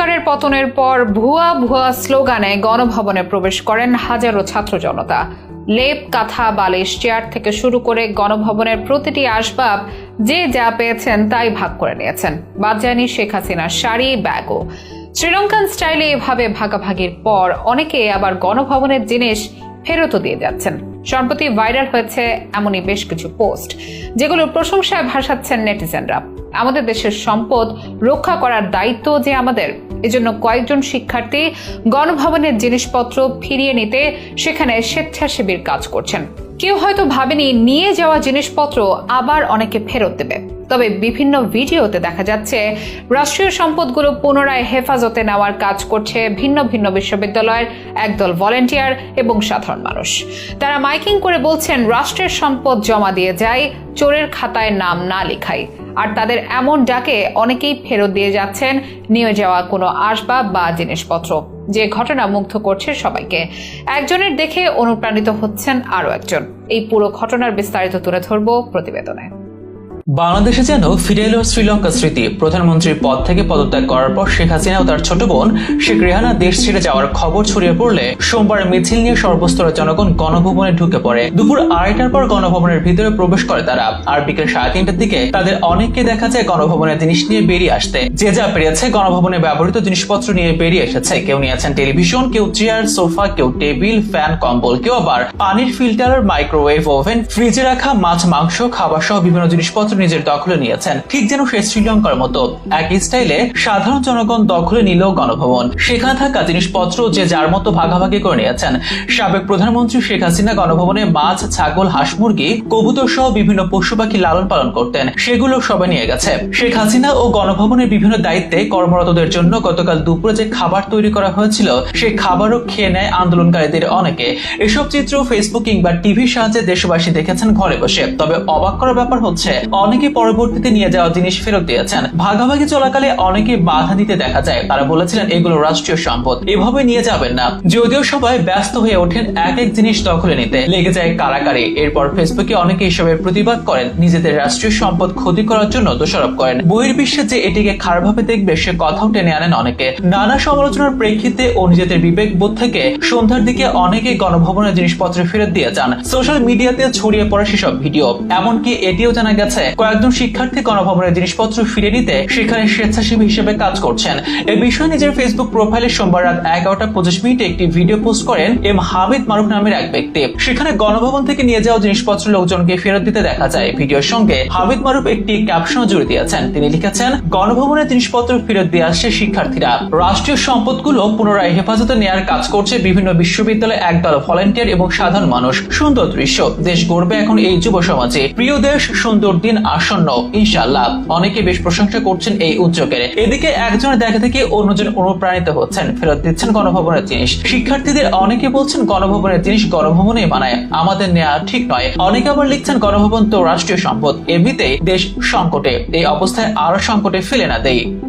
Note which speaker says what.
Speaker 1: সরকারের পতনের পর ভুয়া ভুয়া স্লোগানে গণভবনে প্রবেশ করেন হাজারো ছাত্র জনতা। লেপ, কাঁথা, বালিশ, চেয়ার থেকে শুরু করে গণভবনের প্রতিটি আসবাব যে যা পেয়েছেন তাই ভাগ করে নিয়েছেন। বাদ শেখ হাসিনার শাড়ি, ব্যাগও। শ্রীলঙ্কান স্টাইলে এভাবে ভাগাভাগির পর অনেকে আবার গণভবনের জিনিস ফেরতও দিয়ে যাচ্ছেন। সম্প্রতি ভাইরাল হয়েছে এমনই বেশ কিছু পোস্ট যেগুলোর প্রশংসায় ভাসাচ্ছেন নেটিজেনরা। আমাদের দেশের সম্পদ রক্ষা করার দায়িত্ব যে আমাদের এজন্য কয়েকজন শিক্ষার্থী গণভবনের জিনিসপত্র ফিরিয়ে নিতে সেখানে স্বেচ্ছাসেবীর কাজ করছেন। কেউ হয়তো ভাবেনি নিয়ে যাওয়া জিনিসপত্র আবার অনেকে ফেরত দেবে। তবে বিভিন্ন ভিডিওতে দেখা যাচ্ছে, রাষ্ট্রীয় সম্পদগুলো পুনরায় হেফাজতে নেওয়ার কাজ করছে ভিন্ন ভিন্ন বিশ্ববিদ্যালয়ের একদল ভলেন্টিয়ার এবং সাধারণ মানুষ। তারা মাইকিং করে বলছেন, রাষ্ট্রের সম্পদ জমা দিয়ে যায় চোরের খাতায় নাম না লেখাই। আর তাদের এমন ডাকে অনেকেই ফেরত দিয়ে যাচ্ছেন। নিয়ে যাওয়া কোনো আসবাব বা জিনিসপত্র। যে ঘটনা মুগ্ধ করছে সবাইকে। একজনের দেখে অনুপ্রাণিত হচ্ছেন আরও একজন। এই পুরো ঘটনার বিস্তারিত তুলে ধরব প্রতিবেদনে।
Speaker 2: বাংলাদেশে যেন ফিরে এলো শ্রীলঙ্কা স্মৃতি, প্রধানমন্ত্রীর পদ থেকে পদত্যাগ করার পর শেখ হাসিনা ও তার ছোট বোন শেখ রেহানা দেশ ছেড়ে যাওয়ার খবর ছড়িয়ে পড়লে সোমবার মিছিল নিয়ে সর্বস্তরের জনগণ গণভবনে ঢুকে পড়ে। দুপুর আড়াইটার পর গণভবনের ভিতরে প্রবেশ করে তারা, আর বিকেল সাড়ে তিনটার দিকে তাদের অনেককে দেখা যায় গণভবনের জিনিস নিয়ে বেরিয়ে আসতে। যে যা পেরেছে গণভবনে ব্যবহৃত জিনিসপত্র নিয়ে বেরিয়ে এসেছে। কেউ নিয়েছেন টেলিভিশন, কেউ চেয়ার, সোফা, কেউ টেবিল, ফ্যান, কম্বল, কেউ আবার পানির ফিল্টার, মাইক্রোওয়েভ ওভেন, ফ্রিজে রাখা মাছ, মাংস খাবার সহ বিভিন্ন জিনিসপত্র নিজের দখলে নিয়েছেন। ঠিক যেন সে শ্রীলঙ্কার মতো। একই স্টাইলে সাধারণ জনগণ দখলে নিল গণভবন। সেখানে থাকা জিনিসপত্র যে যার মতো ভাগাভাগি করে নিয়েছেন। সাবেক প্রধানমন্ত্রী শেখ হাসিনা গণভবনে মাছ, ছাগল, হাঁস মুরগি, কবুতর সহ বিভিন্ন পশু পাখি লালন পালন করতেন। সেগুলো সবাই নিয়ে গেছে। শেখ হাসিনা ও গণভবনের বিভিন্ন দায়িত্বে কর্মরতদের জন্য গতকাল দুপুরে যে খাবার তৈরি করা হয়েছিল সেই খাবারও খেয়ে নেয় আন্দোলনকারীদের অনেকে। এসব চিত্র ফেসবুক কিংবা টিভির সাহায্যে দেশবাসী দেখেছেন ঘরে বসে। তবে অবাক করার ব্যাপার হচ্ছে অনেকে পরবর্তীতে নিয়ে যাওয়া জিনিস ফেরত দিয়েছেন। ভাগাভাগি চলাকালে অনেকে বাধা দিতে দেখা যায়। তারা বলেছিলেন, এগুলো রাষ্ট্রীয় সম্পদ। এভাবে নিয়ে যাবেন না। যদিও সবাই ব্যস্ত হয়ে ওঠেন এক এক জিনিস দখলে নিতে। লেগে যায় কারাকারি এরপর ফেসবুকে অনেকে এসবের প্রতিবাদ করেন। নিজেদের রাষ্ট্রীয় সম্পদ ক্ষতি করার জন্য দোষারোপ করেন। বহির্বিশ্বে যে এটিকে খারাপভাবে দেখবে, সে কথাও টেনে আনেন অনেকে। নানা সমালোচনার প্রেক্ষিতে ও নিজেদের বিবেক বোধ থেকে সন্ধ্যার দিকে অনেকে গণভবনের জিনিসপত্র ফেরত দিয়ে যান। সোশ্যাল মিডিয়াতে ছড়িয়ে পড়ে সেসব ভিডিও। এমনকি এটিও জানা গেছে কয়েকজন শিক্ষার্থী গণভবনের জিনিসপত্র ফিরে নিতে সেখানে স্বেচ্ছাসেবী হিসেবে কাজ করছেন। এ বিষয়ে নিজের ফেসবুক প্রোফাইলে সোমবার রাত এগারোটা পঁচিশ মিনিটে একটি ভিডিও পোস্ট করেন এম হামিদ মারুফ নামের এক ব্যক্তি। সেখানে গণভবন থেকে নিয়ে যাওয়া জিনিসপত্র লোকজনকে ফেরত দিতে দেখা যায়। ভিডিওর সঙ্গে হামিদ মারুফ একটি ক্যাপশন জুড়ে দিয়েছেন। তিনি লিখেছেন, গণভবনের জিনিসপত্র ফেরত দিয়ে আসছে শিক্ষার্থীরা। রাষ্ট্রীয় সম্পদগুলো পুনরায় হেফাজতে নেয়ার কাজ করছে বিভিন্ন বিশ্ববিদ্যালয়ে একদল ভলেন্টিয়ার এবং সাধারণ মানুষ। সুন্দর দৃশ্য। দেশ গড়বে এখন এই যুব সমাজে প্রিয় দেশ, সুন্দর দিন আসন্ন। ইনশাল্লাহ অনেকে বেশ প্রশংসা করছেন এই উদ্যোগের। এদিকে একজনের দেখা থেকে অন্যজন অনুপ্রাণিত হচ্ছেন। ফেরত দিচ্ছেন গণভবনের জিনিস। শিক্ষার্থীদের অনেকে বলছেন গণভবনের জিনিস গণভবনে মানায়। আমাদের নেওয়া ঠিক নয়। অনেকে আবার লিখছেন গণভবন তো রাষ্ট্রীয় সম্পদ। এমনিতেই দেশ সংকটে। এই অবস্থায় আরও সংকটে ফেলে না দেই।